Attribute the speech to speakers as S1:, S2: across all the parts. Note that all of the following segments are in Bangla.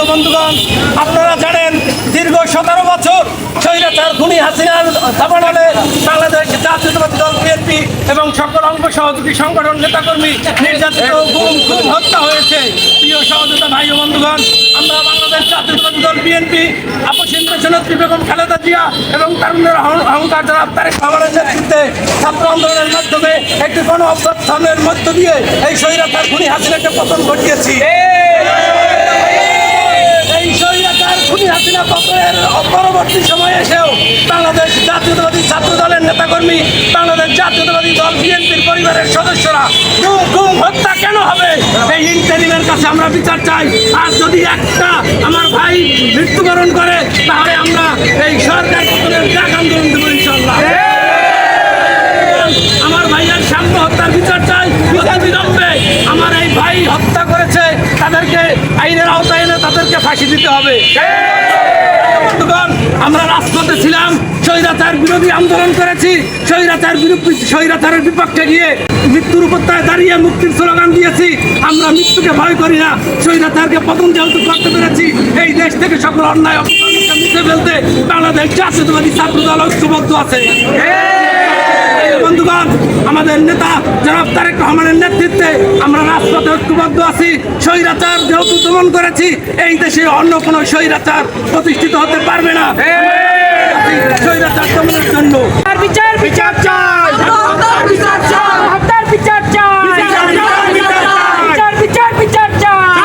S1: ও বন্ধুগণ, আপনারা জানেন দীর্ঘ সতেরো বছর স্বৈরাচার খুনি হাসিনার দাবানলে বাংলাদেশ জাতীয়তাবাদী দল, বিএনপি এবং সকল অঙ্গ সহযোগী সংগঠন, নেতাকর্মী নির্যাতিত গুম খুন হত্যা হয়েছে। প্রিয় সহযোগিতা ভাই ও বন্ধুগণ, আমরা বাংলাদেশ জাতীয়তাবাদী দল, বিএনপি আপসীন নেত্রী বেগম খালেদা জিয়া এবং তারুণের অহং- অহংকার জনাব তারেক রহমানের নেতৃত্বে ছাত্র আন্দোলনের মাধ্যমে একটি গণ অভ্যর্থনের মধ্য দিয়ে এই স্বৈরাচার খুনি হাসিনাকে পতন ঘটিয়েছি এই স্বৈরাচার খুনি হাসিনা পতনের পরবর্তী সময়ে এসেও বাংলাদেশ জাতীয়তাবাদী ছাত্র দলের নেতাকর্মী, বাংলাদেশ জাতীয়তাবাদী দল বিএনপির পরিবারের সদস্যরা হত্যা কেন হবে? এই ইন্টারিমের কাছে আমরা বিচার চাই। আর যদি একটা আমার ভাই মৃত্যুবরণ করে, তাহলে আমরা এই সরকার পতনের ডাক আন্দোলন দেবো ইনশাল্লাহ আমার ভাইয়ের সাম্য হত্যার বিচার চাই। বিলম্বে আমার এই ভাই হত্যা করেছে, তাদেরকে আইনের আওতায় তাদেরকে ফাঁসি দিতে হবে। আমরা রাজপথে ছিলাম, স্বৈরাচার বিরোধী আন্দোলন করেছি। স্বৈরাচার স্বৈরাচারের বিপক্ষে গিয়ে মৃত্যুর উপত্যায় দাঁড়িয়ে মুক্তির স্লোগান দিয়েছি। আমরা মৃত্যুকে ভয় করি না, স্বৈরাচারকে পতন যেহেতু করতে পেরেছি, এই দেশ থেকে সকল অন্যায় অপরাধকে মুছে ফেলতে বাংলাদেশ জাতীয়তাবাদী ছাত্র দল ঐক্যবদ্ধ আছে। বন্ধুগণ আমাদের নেতা জনাব তারেক রহমানের নেতৃত্বে আমরা রাজপথে ঐক্যবদ্ধ আছি স্বৈরাচার যেহেতু দমন করেছি এই দেশে অন্য কোনো স্বৈরাচার প্রতিষ্ঠিত হতে পারবে না। স্বৈরাচার দমনের জন্য।
S2: বিচার বিচার চাই হত্যার বিচার চাই হত্যার বিচার চাই বিচার বিচার বিচার চাই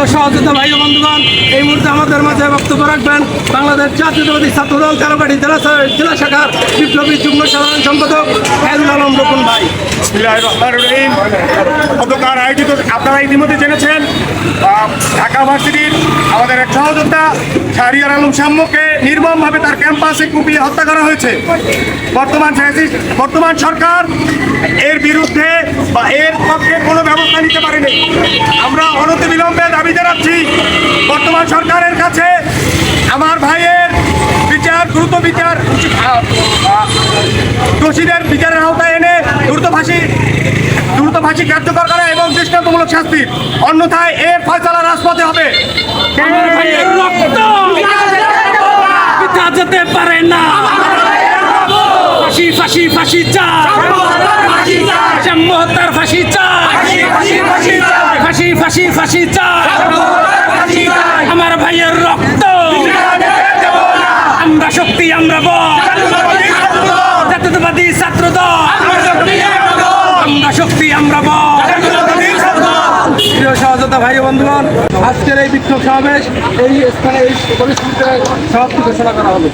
S1: প্রিয় সহযোগিতা ভাই বন্ধুগণ, এই মুহূর্তে আমাদের মাঝে বক্তব্য রাখবেন বাংলাদেশ জাতীয়তাবাদী ছাত্রদল তেরোকাঠি জেলা জেলা শাখার বিপ্লবী যুগ্ম সাধারণ সম্পাদক আলম রকুন ভাই।
S3: গতকাল আয়োজিত আপনারা ইতিমধ্যে জেনেছেন ঢাকা ভার্সিটির আমাদের এক সহযোদ্ধা শাহরিয়ার আলম সাম্যকে নির্মমভাবে তার ক্যাম্পাসে কুপিয়ে হত্যা করা হয়েছে। বর্তমান বর্তমান সরকার এর বিরুদ্ধে বা এর পক্ষে কোনো ব্যবস্থা নিতে পারেনি। আমরা অনতি বিলম্বে সরকারের কাছে আমার ভাইয়ের বিচার দ্রুত বিচার দোষীদের বিচারের আওতায় এনে দ্রুত ফাঁসি দ্রুত ফাঁসি কার্যকর করা এবং দৃষ্টান্তমূলক শাস্তি। অন্যথায় এর ফয়সালা রাজপথে হবে।
S1: যেতে পারে না। ফাঁসি ফাঁসি ফাঁসি সাম্য ফাঁসি চাই। ফাঁসি ফাঁসি চাই। আমার ভাইয়ের রক্ত। আমরা শক্তি, আমরা জাতীয়তাবাদী ছাত্র আমরা শক্তি, আমরা প্রিয় সহযোদ্ধা ভাই বন্ধুগণ, আজকের এই বিক্ষোভ সমাবেশ এই স্থানে এই পরিস্থিতিতে সমাপ্তি ঘোষণা করা হলো।